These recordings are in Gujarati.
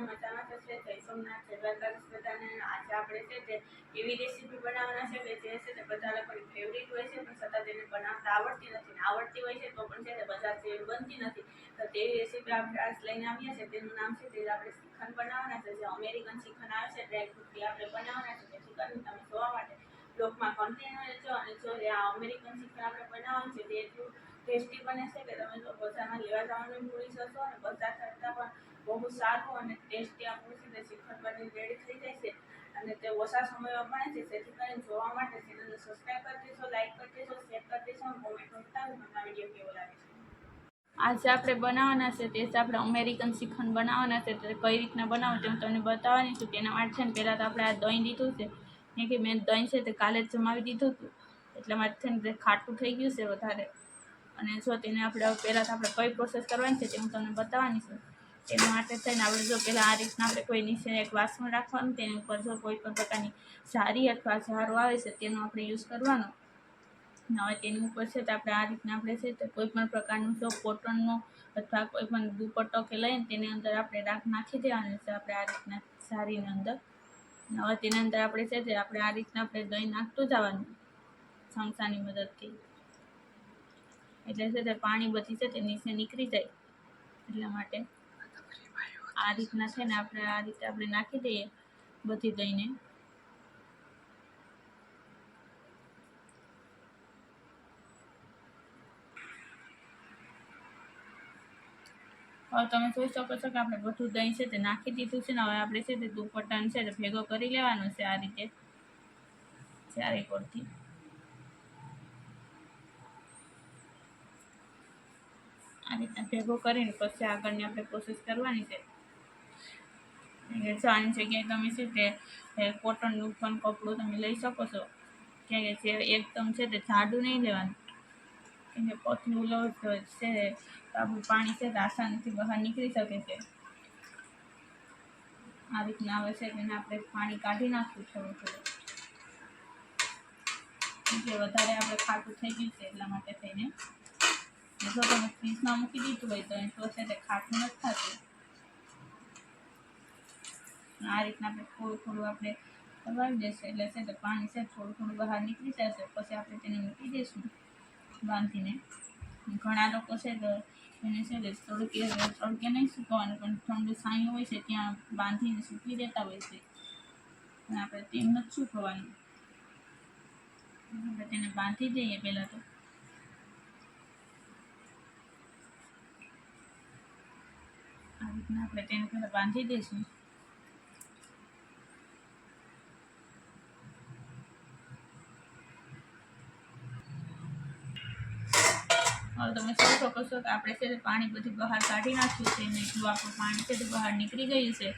મજામાં તો છે. સોમનાથ, જય આજે આપણે છે તે એવી રેસીપી બનાવવાના છે કે જે છે તે બધા લોકોની ફેવરિટ હોય છે, પણ છતાં તેને બનાવતા આવડતી નથી ને આવડતી હોય છે તો પણ છે તે બજાર બનતી નથી. તો તેવી રેસીપી આપણે આજ લઈને આવ્યા છે. તેનું નામ છે તે આપણે શ્રીખંડ બનાવવાના છે. જે અમેરિકન શ્રીખંડ આવે છે ડ્રાયફ્રૂટથી આપણે બનાવવાના છે. જેથી કરીને તમે જોવા માટે બ્લોગમાં કન્ટિન્યુ રહેજો અને જો આ અમેરિકન શ્રીખંડ આપણે બનાવવાનું છે તે એટલું ટેસ્ટી બને છે કે તમે જો બજારમાં લેવા જવાનું ભૂલી જશો અને બજાર કરતાં પણ બહુ સારું અને ટેસ્ટી આપણું છે તે શ્રીખંડ રેડી થઈ જાય છે. અને તે ઓછા સમયમાં બને છે. જેથી કરીને જોવા માટે ચેનલને સબસ્ક્રાઈબ કરી દેશો લાઈક કરી દેશો શેર કરી દેશો અને કોમેન્ટ કરતા તમને વીડિયો કેવો લાગે છે? આજે આપણે બનાવવાના છે. તે આપણે અમેરિકન શ્રીખંડ બનાવવાના છે. તે કઈ રીતના બનાવો તે હું તમને બતાવવાની છું. તેના માટે છે ને પહેલાં તો આપણે આ દહીં લીધું છે. કેમ કે મેં દહીં છે તે કાલે જ જમાવી દીધું હતું. એટલા માટે છે ને ખાટું થઈ ગયું છે વધારે. અને જો તેને આપણે પહેલાં તો આપણે કઈ પ્રોસેસ કરવાની છે તે હું તમને બતાવવાની છું. તેના માટે થઈને આપણે જો પહેલાં આ રીતના આપણે કોઈ નીચે એક વાસણ રાખવાનું, તેની ઉપર જો કોઈ પણ પ્રકારની સારી અથવા ઝારો આવે છે, તેનો આપણે યુઝ કરવાનો. હવે તેની ઉપર છે તો આપણે આ રીતના આપણે છે તો કોઈ પણ પ્રકારનું જો કોટનનો અથવા કોઈ પણ દુપટ્ટો કે લઈને તેની અંદર આપણે રાખ નાખી દેવાનું છે આપણે આ રીતના સારીની અંદર. હવે તેની અંદર આપણે છે તે આપણે આ રીતના આપણે દહીં નાખતું જવાનું સંસાની મદદથી. એટલે છે તે પાણી બધી છે તે નીચે નીકળી જાય એટલા માટે. આ રીતના છે ને આપણે આ રીતે આપણે નાખી દઈએ બધી દહીંને હવે તમે જોઈ શકો છો કે આપણે બધું દહીં છે તે નાખી દીધું છે ને હવે આપણે છે તે દુપટ્ટાને છે તે ભેગો કરી લેવાનો છે આ રીતે. ચારે કોરથી. આ રીતના ભેગો કરીને પછી આગળની આપણે પ્રોસેસ કરવાની છે. એટલે આની જગ્યાએ તમે છે તે કોટનનું પણ કપડું તમે લઈ શકો છો. કેમ કે જે એકદમ છે તે જાડું નહીં લેવાનું. કેમ કે પતલું લો તો છે આપણું પાણી છે તે આસાનીથી બહાર નીકળી શકે છે. આ રીતના આવે છે તેને આપણે પાણી કાઢી નાખવું થોડું થોડું વધારે આપણે ખાટું થઈ ગયું છે એટલા માટે થઈને. જો તમે ફ્રીજમાં મૂકી દીધું હોય તો એ તો છે તે ખાટું નથી થતું. આ રીતના આપણે થોડું થોડું આપણે દબાવી દેશું એટલે છે તો પાણી છે થોડું થોડું બહાર નીકળી જશે. પછી આપણે તેને મૂકી દઈશું બાંધીને. ઘણા લોકો છે તો એને છે તે તડકે તડકે નહીં સૂકવાનું, પણ ઠંડુ સાંયું હોય છે ત્યાં બાંધીને સૂકવી દેતા હોય છે. અને આપણે તેમ નથી સૂકવાનું આપણે તેને બાંધી દઈએ પહેલાં તો. આ રીતના આપણે તેને પહેલાં બાંધી દઈશું. હવે તમે શું શકો છો કે આપણે છે પાણી બધું બહાર કાઢી નાખ્યું છે અને જો આપણું પાણી છે તે બહાર નીકળી ગયું છે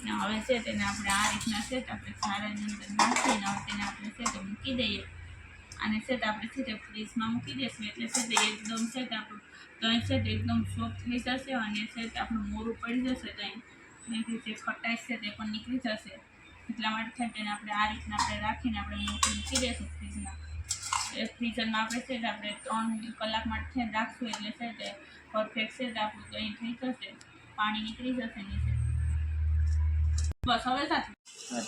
અને હવે છે તેને આપણે આ રીતના છે આપણે સારાની અંદર નાખીને હવે તેને આપણે છે તે મૂકી દઈએ અને છે તે આપણે છે તે ફ્રીજમાં મૂકી દઈશું એટલે છે તે એકદમ છે તે આપણું દહીં છે તે એકદમ સોફ્ટ થઈ જશે અને છે તે આપણું મોરું પડી જશે દહીં અને જે ખટાશ છે તે પણ નીકળી જશે એટલા માટે તેને આપણે આ રીતના આપણે રાખીને આપણે મૂકી દઈશું ફ્રીજમાં ફ્રીઝરમાં આપણે છે આપણે ત્રણ કલાક માટે રાખશું એટલે છે તે પરફેક્ટ છે આપણું દહીં થઈ જશે, પાણી નીકળી જશે નીચે. બસ, હવે સાથે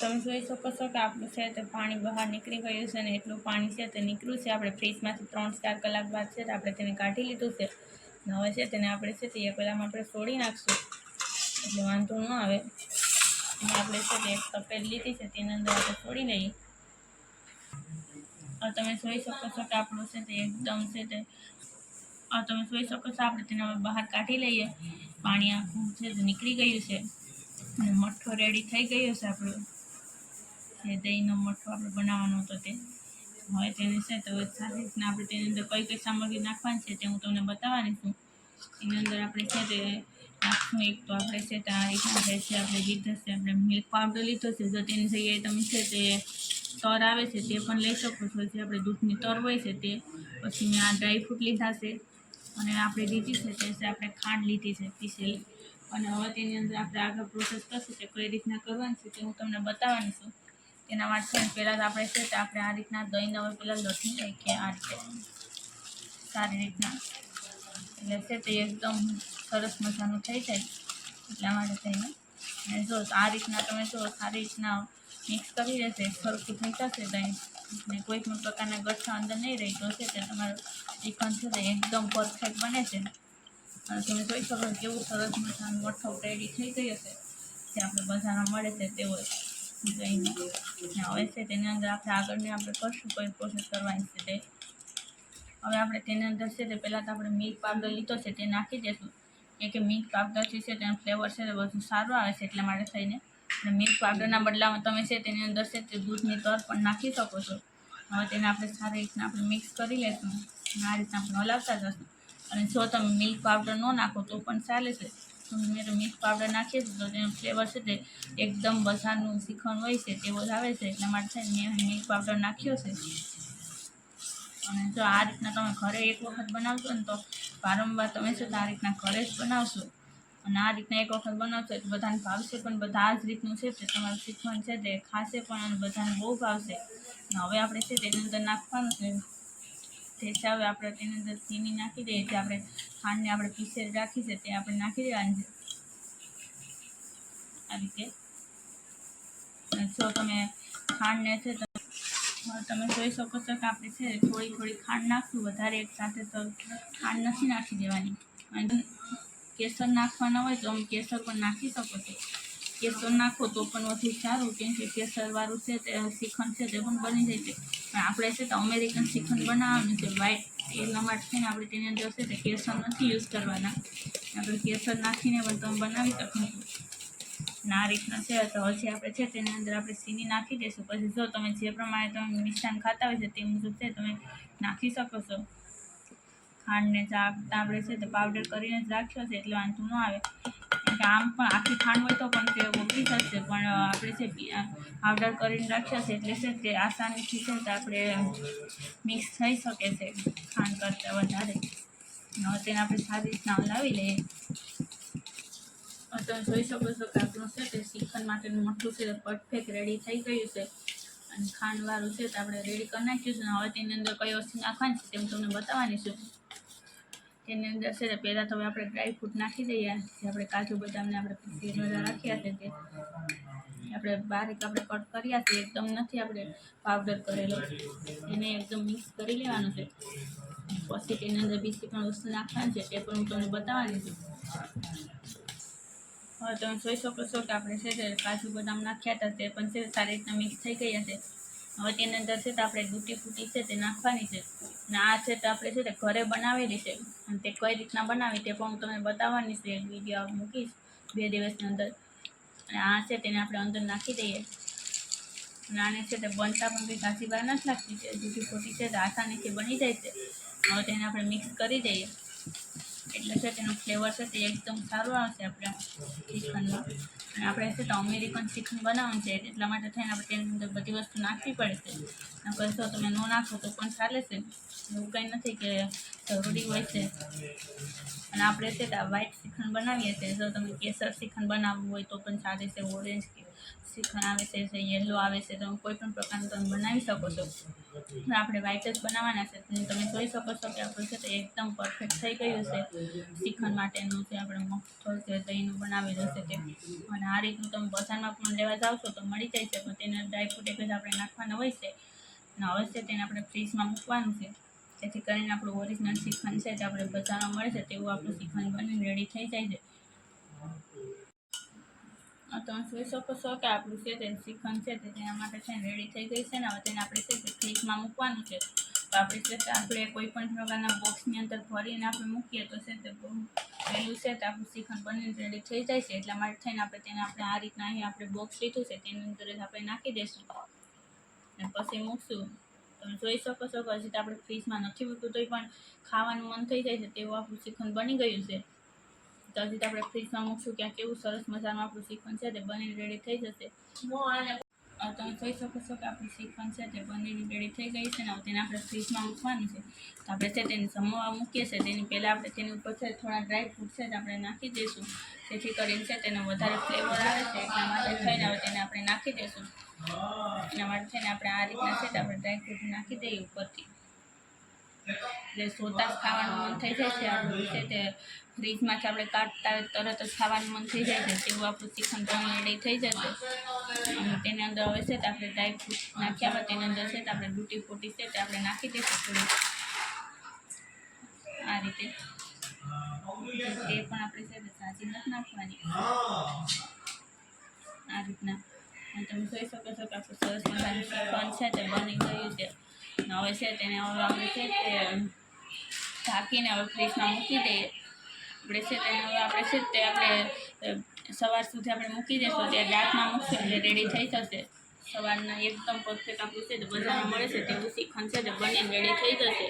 તમે જોઈ શકો છો કે આપણું છે તે પાણી બહાર નીકળી ગયું છે ને એટલું પાણી છે તે નીકળ્યું છે. આપણે ફ્રીજમાંથી ત્રણ ચાર કલાક બાદ છે આપણે તેને કાઢી લીધું છે. હવે છે તેને આપણે છે તે પહેલાંમાં આપણે છોડી નાખશું. એટલે વાંધો ન આવે. અને આપણે છે તે એક તપેલ લીધી છે, તેની અંદર આપણે છોડી હવે તમે જોઈ શકો છો કે આપણું છે તે એકદમ છે તે તમે જોઈ શકો છો, આપણે તેને હવે બહાર કાઢી લઈએ. પાણી આખું છે તે નીકળી ગયું છે. અને મઠ્ઠો રેડી થઈ ગયો છે આપણો. જે દહીંનો મઠ્ઠો આપણે બનાવવાનો હતો તે. હવે તેને છે તો સારી રીતના આપણે તેની અંદર કઈ કઈ સામગ્રી નાખવાની છે તે હું તમને બતાવવાની છું. એની અંદર આપણે છે તે નાખશું એક તો આપણે છે તે આ રીતના છે આપણે લીધો છે, આપણે મિલ્ક પાવડર લીધો છે, જો તેની જગ્યાએ તમે છે તે તર આવે છે તે પણ લઈ શકો છો. જે આપણે દૂધની તર હોય છે તે. પછી મેં આ ડ્રાયફ્રૂટ લીધા છે. અને આપણે લીધી છે તે આપણે ખાંડ લીધી છે પીસેલી. અને હવે તેની અંદર આપણે આગળ પ્રોસેસ કરશું તે કઈ રીતના કરવાની છે તે હું તમને બતાવવાની છું. તેના માટે પહેલાં તો આપણે છે તે આપણે આ રીતના દહીંને હવે પહેલાં લઠી કે આ રીતે. સારી રીતના. એટલે છે તે એકદમ સરસ મજાનું થઈ જાય. એટલા માટે થઈને. અને જો આ રીતના તમે જો સારી રીતના મિક્સ કરી રહેશે સરખું થઈ જશે દહીં ને કોઈ પણ પ્રકારના ગઠ્ઠા અંદર નહીં રહી છે તે તમારું શ્રીખંડ છે તે એકદમ પરફેક્ટ બને છે. અને તમે જોઈ શકો કેવું સરસ મજાનું મઠો રેડી થઈ ગયો છે જે આપણે બજારમાં મળે છે તેવો દહીંનો ને હવે છે તેની અંદર આપણે આગળની આપણે કરશું કોઈ પ્રોસેસ કરવાની છે તે. હવે આપણે તેની અંદર છે તે પહેલાં તો આપણે મિલ્ક પાવડર લીધો છે તે નાખી દઈશું કે મિલ્ક મિલ્ક પાવડરથી છે તેનો ફ્લેવર છે તે બધું સારું આવે છે એટલા માટે થઈને. અને મિલ્ક પાવડરના બદલામાં તમે છે તેની અંદર છે તે દૂધની તર પણ નાખી શકો છો. હવે તેને આપણે સારી રીતના આપણે મિક્સ કરી લઈશું આ રીતના આપણે હલાવતા જશું. અને જો તમે મિલ્ક પાવડર ન નાખો તો પણ ચાલે છે. મેં તો મિલ્ક પાવડર નાખીએ છીએ તો તેનો ફ્લેવર છે તે એકદમ બધાનું શિખંડ હોય છે તેવો જ આવે છે. એટલા માટે મેં મિલ્ક પાવડર નાખ્યો છે. અને જો આ રીતના તમે ઘરે એક વખત બનાવશો ને તો વારંવાર તમે છે તો આ રીતના ઘરે જ બનાવશો. અને આ રીતના એક વખત બનાવશો એટલે બધાને ભાવશે પણ બધા આ જ રીતનું છે તે તમારું શીખવાનું છે તે ખાશે પણ અને બધાને બહુ ભાવશે. હવે આપણે છે તેની અંદર નાખવાનું છે. તે હવે આપણે તેની અંદર ચીની નાખી દઈએ, જે આપણે ખાંડને આપણે પીસેલ રાખી છે તે આપણે નાખી દેવાની છે. આ રીતે. જો તમે ખાંડને છે તો તમે જોઈ શકો છો કે આપણે છે થોડી થોડી ખાંડ નાખશું. વધારે એક સાથે તો ખાંડ નથી નાખી દેવાની. અને કેસર નાખવાના હોય તો અમે કેસર પણ નાખી શકો છો. કેસર નાખો તો પણ વધુ સારું, કેમ કે કેસરવાળું છે તે શ્રીખંડ છે તે પણ બની જાય છે. પણ આપણે છે તો અમેરિકન શ્રીખંડ બનાવવાનું છે. વ્હાઈટ એટલા માટે છે ને આપણે તેની અંદર છે તે કેસર નથી યુઝ કરવાના. આપણે કેસર નાખીને પણ તમે બનાવી શકો છો. આ રીતના છે તો હજી આપણે છે તેની અંદર આપણે ચીની નાખી દઈશું પછી જો તમે જે પ્રમાણે તમે મિષ્ટાન ખાતા હોય છે તે મુજબ છે તમે નાખી શકો છો. ખાંડને આપણે છે તે પાવડર કરીને જ રાખ્યો છે એટલે વાંધો ન આવે. આમ પણ આખી ખાંડ હોય તો પણ તે ઓગળી જશે. પણ આપણે છે પાવડર કરીને રાખ્યો છે એટલે છે તે આસાનીથી છે તો આપણે મિક્સ થઈ શકે છે ખાંડ કરતાં વધારે. તેને આપણે સારી રીતના હલાવી લઈએ. તમે જોઈ શકો છો કે આપણું છે તે શ્રીખંડ માટેનું મઠું છે પરફેક્ટ રેડી થઈ ગયું છે. અને ખાંડવાળું છે તો આપણે રેડી કરી નાખ્યું છે. હવે તેની અંદર કઈ વસ્તુ નાખવાની છે તેમ તમને બતાવવાની છું. તેની અંદર છે તે પહેલાં તો આપણે ડ્રાય ફ્રૂટ નાખી દઈએ, જે આપણે કાજુ બદામને આપણે પીસેલા રાખ્યા છે તે. આપણે બારીક આપણે કટ કર્યા છે, એકદમ નથી આપણે પાવડર કરેલો. એને એકદમ મિક્સ કરી લેવાનું છે. પછી તેની અંદર બીજી પણ વસ્તુ નાખવાની છે તે પણ હું તમને બતાવવાની છું. હવે તમે જોઈ શકો છો કે આપણે છે તે કાજુ બદામ નાખ્યા હતા, તે પણ છે સારી રીતના મિક્સ થઈ ગયા છે. હવે તેની અંદર છે તો આપણે ડૂટી ફૂટી છે તે નાખવાની છે. અને આ છે તો આપણે છે તે ઘરે બનાવેલી છે. અને તે કઈ રીતના બનાવી તે પણ હું તમને બતાવવાની છે. એક વીડિયો મૂકીશ બે દિવસની અંદર. અને આ છે તેને આપણે અંદર નાખી દઈએ. અને આને છે તે બનતા પણ કંઈ ઘાસી વાર નથી લાગતી છે. ડૂટી ફૂટી છે તે આસાનીથી બની જાય છે. હવે તેને આપણે મિક્સ કરી દઈએ. એટલે છે તેનો ફ્લેવર છે તે એકદમ સારું આવશે આપણે. શ્રીખંડમાં અને આપણે છે તો અમેરિકન શ્રીખંડ બનાવવાનું છે, એટલા માટે થઈને આપણે તેની અંદર બધી વસ્તુ નાખવી પડશે. નકર જો તમે ન નાખો તો પણ ચાલે છે. એવું કંઈ નથી કે જરૂરી હોય છે. અને આપણે છે તો વ્હાઇટ શ્રીખંડ બનાવીએ છીએ. જો તમે કેસર શ્રીખંડ બનાવવું હોય તો પણ ચાલે છે ઓરેન્જ શ્રીખંડ આવે છે, જે યલો આવે છે, તમે કોઈ પણ પ્રકારનું તમે બનાવી શકો છો. આપણે વ્હાઈટ જ બનાવવાના છે, તમે જોઈ શકો છો કે આપણું છે તે એકદમ પરફેક્ટ થઈ ગયું છે. શ્રીખંડ માટેનું જે આપણે મગફળ છે દહીંનું બનાવેલું છે તે. અને આ રીતનું તમે બજારમાં પણ લેવા જાવ છો તો મળી જાય છે, પણ તેને ડ્રાયફ્રૂટ એક જ આપણે નાખવાના હોય છે. અને અવશ્ય તેને આપણે ફ્રીજમાં મૂકવાનું છે. જેથી કરીને આપણું ઓરિજિનલ શ્રીખંડ છે જે આપણે બજારમાં મળે છે, તેવું આપણું શ્રીખંડ બની રેડી થઈ જાય છે. તમે જોઈ શકો છો કે આપણું છે તે શ્રીખંડ છે તે તેના માટે છે ને રેડી થઈ ગઈ છે ને હવે તેને આપણે છે તે ફ્રીજમાં મૂકવાનું છે. તો આપણે છે તે આપણે કોઈ પણ પ્રકારના બોક્સની અંદર ભરીને આપણે મૂકીએ તો છે તે બહુ પહેલું છે તે આપણું શ્રીખંડ બનીને રેડી થઈ જાય છે. એટલા માટે થઈને આપણે તેને આપણે આ રીતના અહીં આપણે બોક્સ લીધું છે. તેની અંદર જ આપણે નાખી દઈશું. અને પછી મૂકશું. તમે જોઈ શકો છો કે હજી તો આપણે ફ્રીજમાં નથી મૂક્યું, તોય પણ ખાવાનું મન થઈ જાય છે તેવું આપણું શ્રીખંડ બની ગયું છે. તો હજી તો આપણે ફ્રીજમાં મૂકશું ક્યાં કેવું સરસ મજાનું આપણું શીખવાનું છે તે બનીને રેડી થઈ જશે. તમે જોઈ શકો છો કે આપણું શીખવાનું છે તે બનીને રેડી થઈ ગઈ છે ને તેને આપણે ફ્રીજમાં મૂકવાનું છે. તો આપણે છે તેને જમવા મૂકીએ છીએ તેની પહેલાં આપણે તેની ઉપર છે થોડા ડ્રાય ફ્રૂટ છે આપણે નાખી દઈશું. જેથી કરીને છે તેનો વધારે ફ્લેવર આવે છે એટલા માટે થઈને હવે તેને આપણે નાખી દઈશું. એના માટે છે ને આપણે આ રીતના છે તે આપણે ડ્રાય ફ્રૂટ નાખી દઈએ ઉપરથી. એટલે સોતા જ ખાવાનું મન થઈ જાય છે. આપણું છે તે ફ્રીજમાંથી આપણે કાઢતા તરત જ ખાવાનું મન થઈ જાય છે. તેવું આપણું શ્રીખંડ પણ રેડી થઈ જશે. અને તેની અંદર હવે છે તો આપણે ડ્રાય ફ્રૂટ નાખ્યા હોય તેની અંદર છે તો આપણે ડૂટી ફૂટી છે તે આપણે નાખી દઈશું થોડી. આ રીતે. તે પણ આપણે છે સાચી નથી નાખવાની. આ રીતના. તમે જોઈ શકો છો કે આપણું સરસ મજાનું શ્રીખંડ છે તે બની ગયું છે. હવે છે તેને હવે આપણે છે તે ઢાંકીને હવે ફ્રીજમાં મૂકી દઈએ. આપણે છે તેને હવે આપણે છે તે આપણે સવાર સુધી આપણે મૂકી દઈશું. ત્યારે રાતમાં મૂકશું એટલે રેડી થઈ જશે. સવારના એકદમ પરફેક્ટ આપણું છે તે બજારમાં મળે છે તેવું શ્રીખંડ છે તે બનીને રેડી થઈ જશે.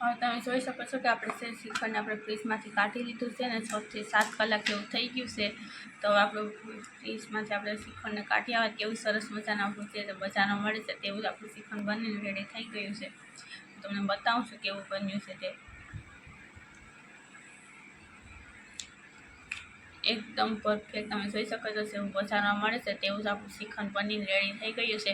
હવે તમે જોઈ શકો છો કે આપણે છે શ્રીખંડ આપણે ફ્રીજમાંથી કાઢી લીધું છે ને છથી સાત કલાક જેવું થઈ ગયું છે. તો આપણું ફ્રીજમાંથી આપણે શ્રીખંડને કાઢી આવે કેવું સરસ મજાનું આપણું છે બજારમાં મળે છે તેવું જ આપણું શ્રીખંડ બનીને રેડી થઈ ગયું છે. તમને બતાવું છું કેવું બન્યું છે તે. એકદમ પરફેક્ટ તમે જોઈ શકો છો એવું બજારમાં મળે છે તેવું જ આપણું શ્રીખંડ બનીને રેડી થઈ ગયું છે.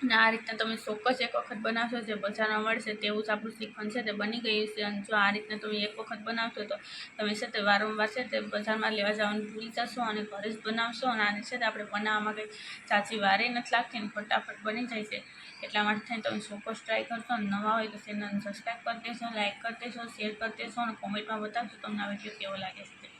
અને આ રીતના તમે ચોક્કસ એક વખત બનાવશો, જે બજારમાં મળશે તેવું જ આપણું શ્રીખંડ છે, તે બની ગયું છે અને જો આ રીતના તમે એક વખત બનાવશો તો તમે છે તે વારંવાર છે તે બજારમાં લેવા જવાનું ભૂલી જશો અને ઘરે જ બનાવશો અને આને છે તે આપણે બનાવવામાં કંઈ ચાચી વારે નથી લાગતી અને ફટાફટ બની જાય છે એટલા માટે થઈને તમે ચોક્કસ ટ્રાય કરશો અને નવા હોય તો ચેનલને સબસ્ક્રાઈબ કરી દેશો લાઇક કરી દેશો શેર કરી દેશો અને કોમેન્ટમાં બતાવશો તમને આ વીડિયો કેવો લાગે છે.